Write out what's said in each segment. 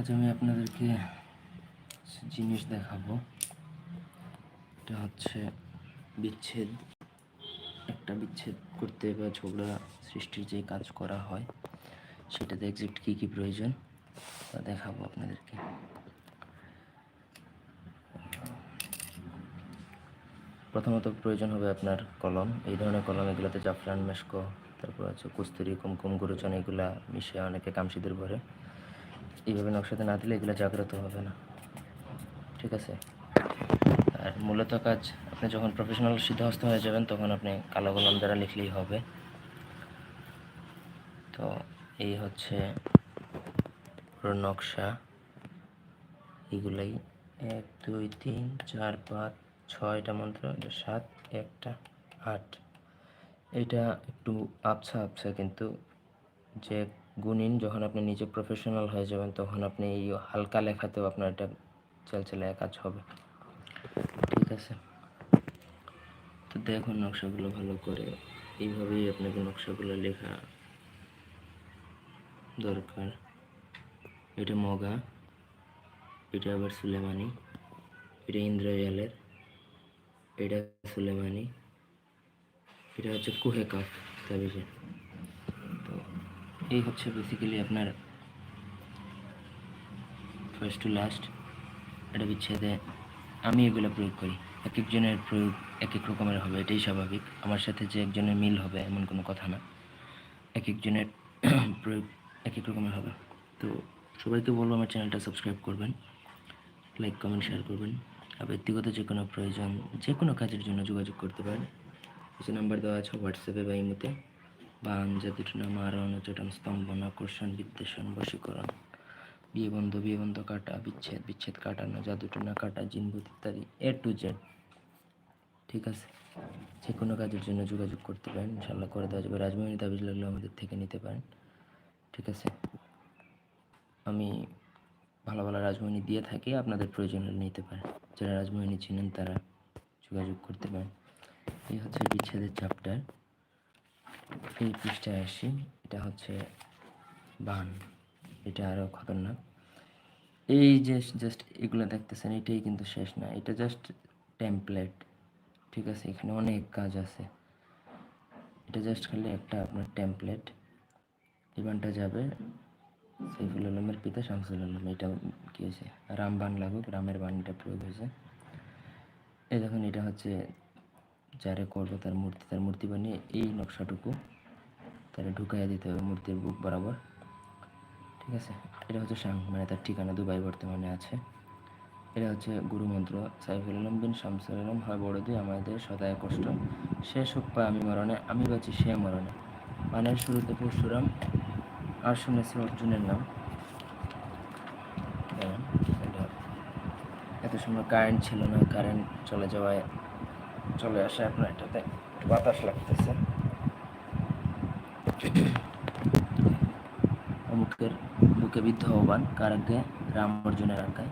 আজ আমি আপনাদেরকে জিনিস দেখাবো। এটা হচ্ছে বিচ্ছেদ। একটা বিচ্ছেদ করতে বা ঝগড়া সৃষ্টির যে কাজ করা হয়, সেটাতে এক্সাক্ট কী কী প্রয়োজন, তা দেখাবো আপনাদেরকে। প্রথমত প্রয়োজন হবে আপনার কলম। এই ধরনের কলম এগুলোতে জাফরান, মেশকো, তারপর হচ্ছে কুস্তুরি, কুমকুম, গুরুচন, এগুলা মিশে অনেকে কামসিদের ভরে এইভাবে নকশাতে না দিলে এগুলো জাগ্রত হবে না। ঠিক আছে? আর মূলত কাজ, আপনি যখন প্রফেশনাল সিদ্ধহস্ত হয়ে যাবেন, তখন আপনি কালো কলম দ্বারা লিখলেই হবে। তো এই হচ্ছে পুরো নকশা। এগুলাই এক, দুই, তিন, চার, পাঁচ, ছয়টা মন্ত্র, সাত, একটা, আট। এটা একটু আবছা আবছা কিন্তু যে গুণিন যখন আপনি নিজে প্রফেশনাল হয়ে যাবেন, তখন আপনি এই হালকা লেখাতেও আপনার এটা চলচলে কাজ হবে। ঠিক আছে? তো দেখুন নকশাগুলো ভালো করে। এইভাবেই আপনাকে নকশাগুলো লেখা দরকার। এটা মগা, এটা আবার সুলেমানি, এটা ইন্দ্রজালের এটা সুলেমানি, এটা হচ্ছে কুহে কাপ তাবিজে। তো এই হচ্ছে বেসিক্যালি আপনার ফার্স্ট টু লাস্ট এটা বিচ্ছেদে আমি এগুলো প্রয়োগ করি। এক একজনের প্রয়োগ এক এক রকমের হবে, এটাই স্বাভাবিক। আমার সাথে যে একজনের মিল হবে এমন কোনো কথা না। এক একজনের প্রয়োগ এক এক রকমের হবে। তো সবাইকে বলব আমার চ্যানেলটা সাবস্ক্রাইব করবেন লাইক কমেন্ট শেয়ার করবেন। আর ব্যক্তিগত যে কোনো প্রয়োজন, যে কোনো কাজের জন্য যোগাযোগ করতে পারেন। কিছু নাম্বার দেওয়া আছে হোয়াটসঅ্যাপে বা ইমোতে। বান জাদুটনা মারণ চটন স্তম্ভন আকর্ষণ বিদ্বেষণ, বশীকরণ। বিয়ে বন্ধ বিয়ে বন্ধ কাটা, বিচ্ছেদ বিচ্ছেদ কাটানো, জাদুটনা কাটা জিনভূত ইত্যাদি এ টু জেড ঠিক আছে? যে কোনো কাজের জন্য যোগাযোগ করতে পারেন ইনশাল্লাহ করে দেওয়া যাবে। রাজমোহিনী তাবিজ লাগলে আমাদের থেকে নিতে পারেন। ঠিক আছে? আমি ভালো ভালো রাজমোহিনী দিয়ে থাকি, আপনাদের প্রয়োজন হলে নিতে পারেন। যারা রাজমোহিনী চিনেন, তারা যোগাযোগ করতে পারেন। এই হচ্ছে বিচ্ছেদের চ্যাপ্টার এই পৃষ্ঠায় আসি। এটা হচ্ছে বান। এটা আরও খতরনাক। এই যে জাস্ট এগুলো দেখতেছেন, এটাই কিন্তু শেষ না। এটা জাস্ট টেমপ্লেট ঠিক আছে, এখানে অনেক কাজ আছে। এটা জাস্ট খালি একটা আপনার টেমপ্লেট ইভেন্টটা যাবে সাইফুল আলমের পিতা শামসুল আলম। এটা কী হয়েছে? রাম বান লাগুক, রামের বাণীটা প্রয়োগ হয়েছে। এই দেখুন, এটা হচ্ছে যারে করব তার মূর্তি তার মূর্তি বানিয়ে এই নকশাটুকু তারা ঢুকাইয়া দিতে হবে মূর্তির বুক বরাবর। ঠিক আছে? এটা হচ্ছে সাং মানে তার ঠিকানা দুবাই বর্তমানে আছে। এটা হচ্ছে গুরুমন্ত্র সাইফুল আলম বিন শামসুল আলম। হয় বড় দুই আমাদের সদায় কষ্ট। শেষ হোক পায় আমি মরণে, আমি বাঁচি সে মরণে। পানের শুরুতে পরশুরাম, আর শুনেছি অর্জুনের নাম। এটা এত সময় কারেন্ট ছিল না কারেন্ট চলে যাওয়ায় চলে আসে আপনার এটাতে। বাতাস লাগতেছে। অমুকের বুকে বিদ্ধ আহ্বান কার আগে রাম অর্জুনের আজ্ঞায়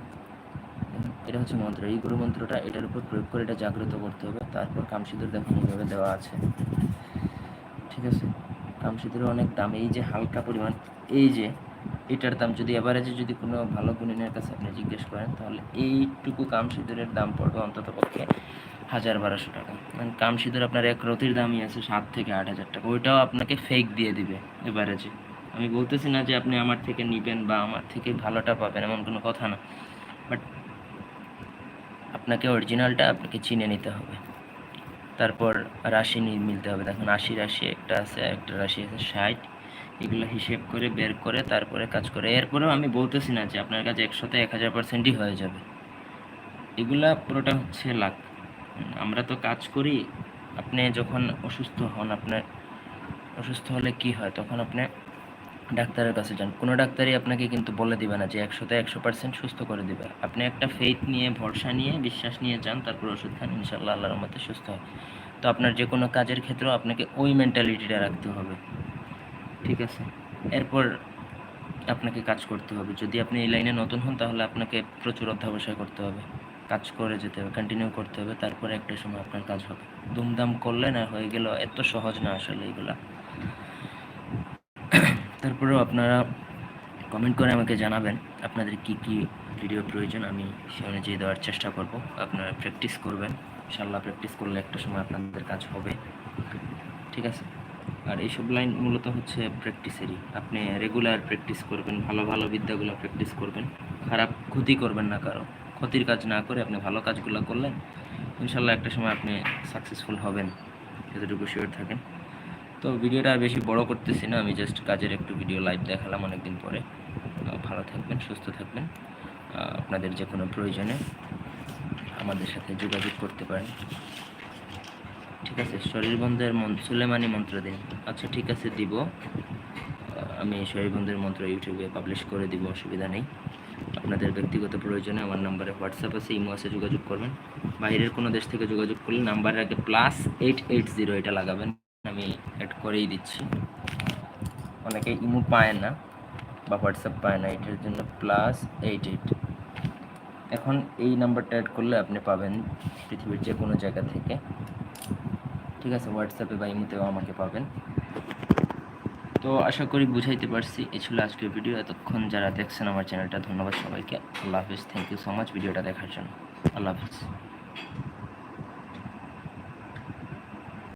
এটা হচ্ছে মন্ত্র। এই গুরু মন্ত্রটা এটার উপর প্রয়োগ করে এটা জাগ্রত করতে হবে। তারপর কামসিদুর দেখুন এইভাবে দেওয়া আছে। ঠিক আছে? কামসিদুরের অনেক দাম। এই যে হালকা পরিমাণ, এই যে এটার দাম যদি এভারেজে যদি কোনো ভালো গুণিনের কাছে আপনি জিজ্ঞেস করেন, তাহলে এইটুকু কামসিদুরের দাম পড়বে অন্তত পক্ষে হাজার বারোশো টাকা। মানে কামসিদুর আপনার এক রতির দামই আছে সাত থেকে আট হাজার টাকা। ওইটাও আপনাকে ফেক দিয়ে দিবে এভারেজে আমি বলতেছি না যে আপনি আমার থেকে নিবেন বা আমার থেকে ভালোটা পাবেন, এমন কোনো কথা না। বাট আপনাকে অরিজিনালটা আপনাকে চিনে নিতে হবে। তারপর রাশি মিলতে হবে। দেখুন, আশি রাশি একটা আছে একটা রাশি আছে ষাট। এগুলো হিসেব করে বের করে তারপরে কাজ করে। এরপরেও আমি বলতেছি না যে আপনার কাছে একশোতে এক হাজার পার্সেন্টই হয়ে যাবে। এগুলা পুরোটা হচ্ছে লাখ আমরা তো কাজ করি, আপনি যখন অসুস্থ হন আপনার অসুস্থ হলে কি হয়? তখন আপনি ডাক্তারের কাছে যান। কোনো ডাক্তারই আপনাকে কিন্তু বলে দিবে না যে একশোতে একশো পার্সেন্ট সুস্থ করে দিবে। আপনি একটা ফেইথ নিয়ে, ভরসা নিয়ে, বিশ্বাস নিয়ে যান, তারপর ওষুধ খান ইনশাল্লাহ আল্লাহর মতে সুস্থ হয়। তো আপনার যে কোনো কাজের ক্ষেত্রেও আপনাকে ওই মেন্টালিটিটা রাখতে হবে। ঠিক আছে। এরপর আপনাকে কাজ করতে হবে। যদি আপনি এই লাইনে নতুন হন, তাহলে আপনাকে প্রচুর অধ্যাবসায় করতে হবে। কাজ করে যেতে হবে কন্টিনিউ করতে হবে। তারপরে একটা সময় আপনার কাজ হবে। দুমদাম করলে না হয়ে গেল এত সহজ না আসলে এগুলা। তারপরেও আপনারা কমেন্ট করে আমাকে জানাবেন, আপনাদের কি কি ভিডিও প্রয়োজন, আমি সে অনুযায়ী দেওয়ার চেষ্টা করব। আপনারা প্র্যাকটিস করবেন। ইনশাল্লাহ প্র্যাকটিস করলে একটা সময় আপনাদের কাজ হবে। ঠিক আছে? আর এইসব লাইন মূলত হচ্ছে প্র্যাকটিসেরই আপনি রেগুলার প্র্যাকটিস করবেন, ভালো ভালো বিদ্যাগুলো প্র্যাকটিস করবেন। খারাপ ক্ষতি করবেন না কারও। ক্ষতির কাজ না করে আপনি ভালো কাজগুলো করলেন, ইনশাল্লাহ একটা সময় আপনি সাকসেসফুল হবেন। যতটুকু শিওর থাকেন। তো ভিডিওটা আর বেশি বড় করতেছি না, আমি জাস্ট কাজের একটু ভিডিও লাইভ দেখালাম অনেকদিন পরে। ভালো থাকবেন, সুস্থ থাকবেন। আপনাদের যে কোনো প্রয়োজনে আমাদের সাথে যোগাযোগ করতে পারেন। ঠিক আছে, শরীর বন্ধের মন, সুলেমানি মন্ত্র দিন আচ্ছা ঠিক আছে, দিব। আমি শরীর বন্ধের মন্ত্র ইউটিউবে পাবলিশ করে দিব, অসুবিধা নেই। আপনাদের ব্যক্তিগত প্রয়োজনে আমার নাম্বারে হোয়াটসঅ্যাপ আছে, ইমো আছে, যোগাযোগ করবেন। বাইরের কোনো দেশ থেকে যোগাযোগ করলে নাম্বারের আগে প্লাস এইট এইট জিরো এটা লাগাবেন। আমি অ্যাড করেই দিচ্ছি। অনেকে ইমো পায় না বা হোয়াটসঅ্যাপ পায় না, এটার জন্য প্লাস এইট এইট এখন এই নাম্বারটা অ্যাড করলে আপনি পাবেন পৃথিবীর যে কোনো জায়গা থেকে। ঠিক আছে হোয়াটসঅ্যাপে বা ইমোতেও আমাকে পাবেন। তো আশা করি বুঝাইতে পারছি এ ছিল আজকের ভিডিও। এতক্ষণ যারা দেখছেন আমার চ্যানেলটা, ধন্যবাদ সবাইকে। আল্লাহ হাফিজ থ্যাংক ইউ সো মাচ ভিডিওটা দেখার জন্য। আল্লাহ হাফিজ।